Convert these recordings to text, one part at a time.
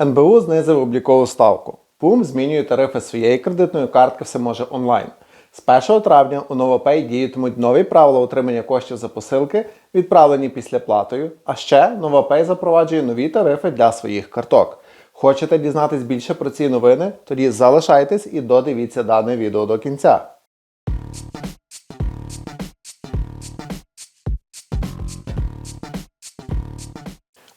НБУ знизив облікову ставку. ПУМ змінює тарифи своєї кредитної картки все може онлайн. З 1 травня у NovoPay діятимуть нові правила отримання коштів за посилки, відправлені після платою. А ще NovoPay запроваджує нові тарифи для своїх карток. Хочете дізнатись більше про ці новини? Тоді залишайтесь і додивіться дане відео до кінця.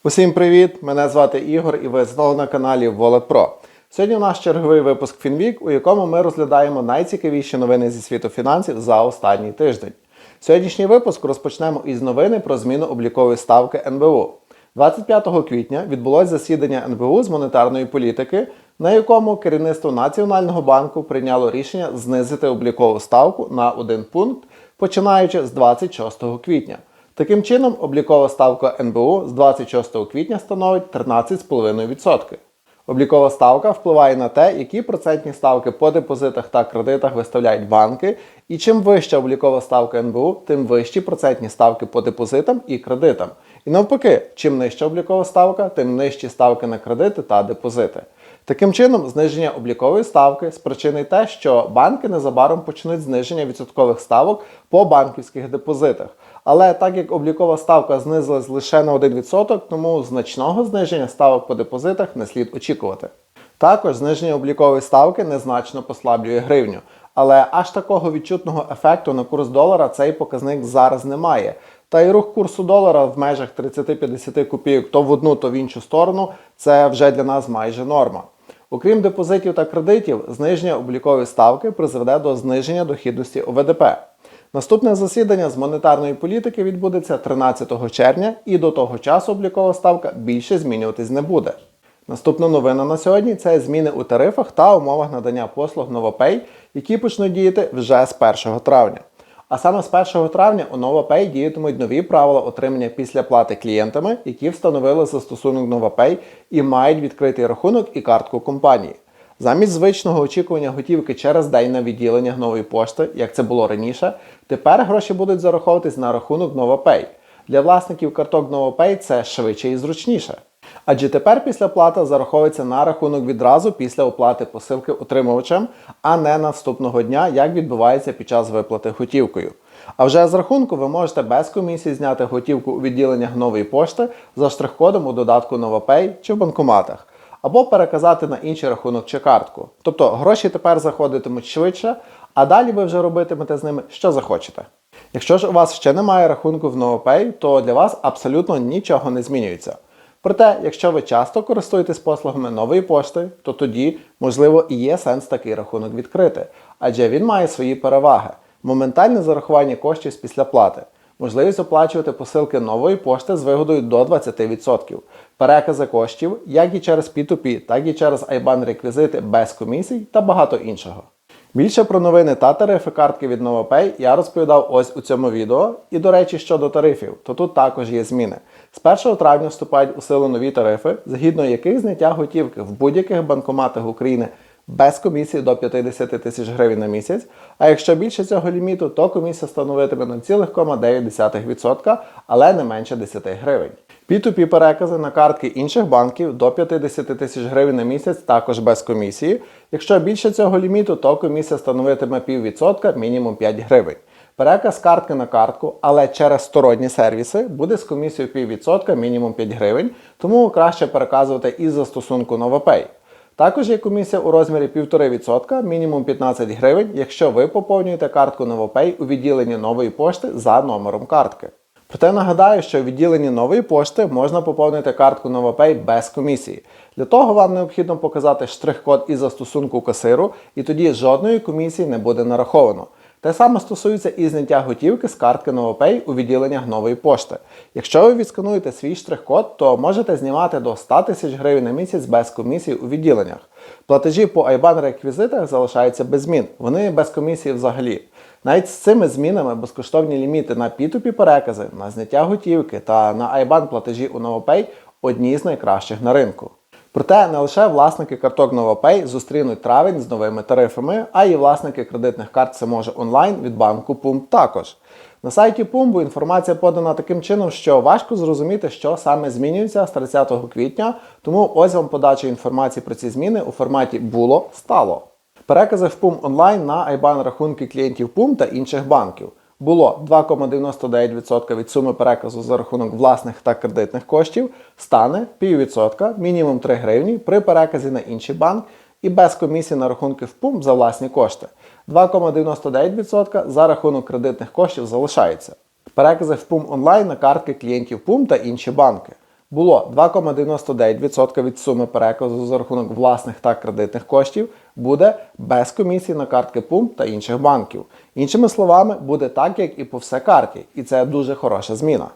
Усім привіт! Мене звати Ігор і ви знову на каналі Wallet Pro. Сьогодні у нас черговий випуск FinWeek, у якому ми розглядаємо найцікавіші новини зі світу фінансів за останній тиждень. Сьогоднішній випуск розпочнемо із новини про зміну облікової ставки НБУ. 25 квітня відбулось засідання НБУ з монетарної політики, на якому керівництво Національного банку прийняло рішення знизити облікову ставку на один пункт, починаючи з 26 квітня. Таким чином, облікова ставка НБУ з 26 квітня становить 13,5%. Облікова ставка впливає на те, які процентні ставки по депозитах та кредитах виставляють банки, і чим вища облікова ставка НБУ, тим вищі процентні ставки по депозитам і кредитам. І навпаки, чим нижча облікова ставка, тим нижчі ставки на кредити та депозити. Таким чином, зниження облікової ставки спричинить те, що банки незабаром почнуть зниження відсоткових ставок по банківських депозитах. Але так як облікова ставка знизилась лише на 1%, тому значного зниження ставок по депозитах не слід очікувати. Також зниження облікової ставки незначно послаблює гривню. Але аж такого відчутного ефекту на курс долара цей показник зараз немає. Та й рух курсу долара в межах 30-50 копійок то в одну, то в іншу сторону це вже для нас майже норма. Окрім депозитів та кредитів, зниження облікової ставки призведе до зниження дохідності ОВДП. Наступне засідання з монетарної політики відбудеться 13 червня, і до того часу облікова ставка більше змінюватись не буде. Наступна новина на сьогодні це зміни у тарифах та умовах надання послуг NovoPay, які почнуть діяти вже з 1 травня. А саме з 1 травня у NovoPay діятимуть нові правила отримання після плати клієнтами, які встановили застосунок NovoPay і мають відкритий рахунок і картку компанії. Замість звичного очікування готівки через день на відділення нової пошти, як це було раніше, тепер гроші будуть зараховуватись на рахунок NovoPay. Для власників карток NovoPay це швидше і зручніше. Адже тепер після плати зараховується на рахунок відразу після оплати посилки отримувачем, а не наступного дня, як відбувається під час виплати готівкою. А вже з рахунку ви можете без комісії зняти готівку у відділеннях нової пошти за штрих-кодом у додатку NovoPay чи в банкоматах, або переказати на інший рахунок чи картку. Тобто гроші тепер заходитимуть швидше, а далі ви вже робитимете з ними що захочете. Якщо ж у вас ще немає рахунку в NovoPay, то для вас абсолютно нічого не змінюється. Проте, якщо ви часто користуєтесь послугами нової пошти, то тоді, можливо, і є сенс такий рахунок відкрити, адже він має свої переваги: моментальне зарахування коштів з післяплати, можливість оплачувати посилки нової пошти з вигодою до 20%, перекази коштів як і через P2P, так і через IBAN реквізити без комісій та багато іншого. Більше про новини та тарифи картки від NovoPay я розповідав ось у цьому відео. І до речі, щодо тарифів, то тут також є зміни. З 1 травня вступають у силу нові тарифи, згідно яких зняття готівки в будь-яких банкоматах України без комісії до 50 тисяч гривень на місяць. А якщо більше цього ліміту, то комісія становитиме 0,9%, але не менше 10 гривень. P2P перекази на картки інших банків до 50 тисяч гривень на місяць також без комісії. Якщо більше цього ліміту, то комісія становитиме піввідсотка, мінімум 5 гривень. Переказ картки на картку, але через сторонні сервіси буде з комісією піввідсотка, мінімум 5 гривень, тому краще переказувати із застосунку NovoPay. Також є комісія у розмірі 1,5%, мінімум 15 гривень, якщо ви поповнюєте картку Новопей у відділенні нової пошти за номером картки. Проте нагадаю, що у відділенні нової пошти можна поповнити картку Новопей без комісії. Для того вам необхідно показати штрих-код із застосунку касиру, і тоді жодної комісії не буде нараховано. Те саме стосується і зняття готівки з картки NovoPay у відділеннях нової пошти. Якщо ви відскануєте свій штрих-код, то можете знімати до 100 тисяч гривень на місяць без комісії у відділеннях. Платежі по IBAN реквізитах залишаються без змін, вони без комісії взагалі. Навіть з цими змінами безкоштовні ліміти на P2P перекази, на зняття готівки та на IBAN платежі у NovoPay одні з найкращих на ринку. Проте не лише власники карток NovoPay зустрінуть травень з новими тарифами, а й власники кредитних карт це може онлайн від банку Pump також. На сайті Пумбу інформація подана таким чином, що важко зрозуміти, що саме змінюється з 30 квітня, тому ось вам подача інформації про ці зміни у форматі було стало. Перекази в PUM онлайн на IBAN рахунки клієнтів PUM та інших банків. Було 2,99% від суми переказу за рахунок власних та кредитних коштів, стане 0,5%, мінімум 3 гривні при переказі на інший банк і без комісії на рахунки в пум за власні кошти. 2,99% за рахунок кредитних коштів залишається. Перекази в PUM онлайн на картки клієнтів PUM та інші банки. Було 2,99% від суми переказу за рахунок власних та кредитних коштів буде без комісії на картки PUM та інших банків. Іншими словами, буде так, як і по все карті, і це дуже хороша зміна.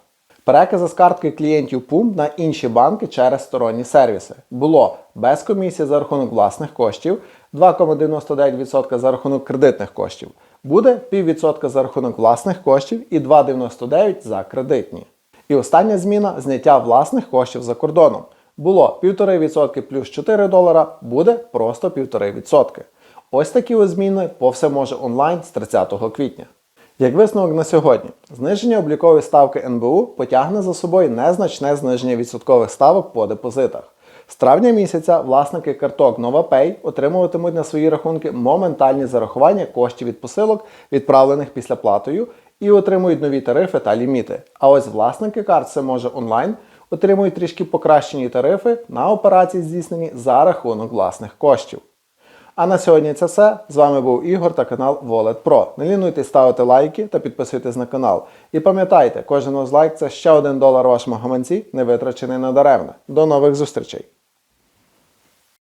Перекази з картки клієнтів PUM на інші банки через сторонні сервіси було без комісії за рахунок власних коштів, 2,99% за рахунок кредитних коштів. Буде 0,5% за рахунок власних коштів і 2,99% за кредитні. І остання зміна зняття власних коштів за кордоном. Було 1,5% плюс 4 долара, буде просто 1,5%. Ось такі ось зміни по все може онлайн з 30 квітня. Як висновок на сьогодні, зниження облікової ставки НБУ потягне за собою незначне зниження відсоткових ставок по депозитах. З травня місяця власники карток NovaPay отримуватимуть на свої рахунки моментальні зарахування коштів від посилок, відправлених після платою, і отримують нові тарифи та ліміти. А ось власники карт це може онлайн отримують трішки покращені тарифи на операції, здійснені за рахунок власних коштів. А на сьогодні це все. З вами був Ігор та канал Wallet Pro. Не лінуйтесь ставити лайки та підписуйтесь на канал. І пам'ятайте, кожен ваш лайк це ще один долар вашому гаманці, не витрачений надаремно. До нових зустрічей!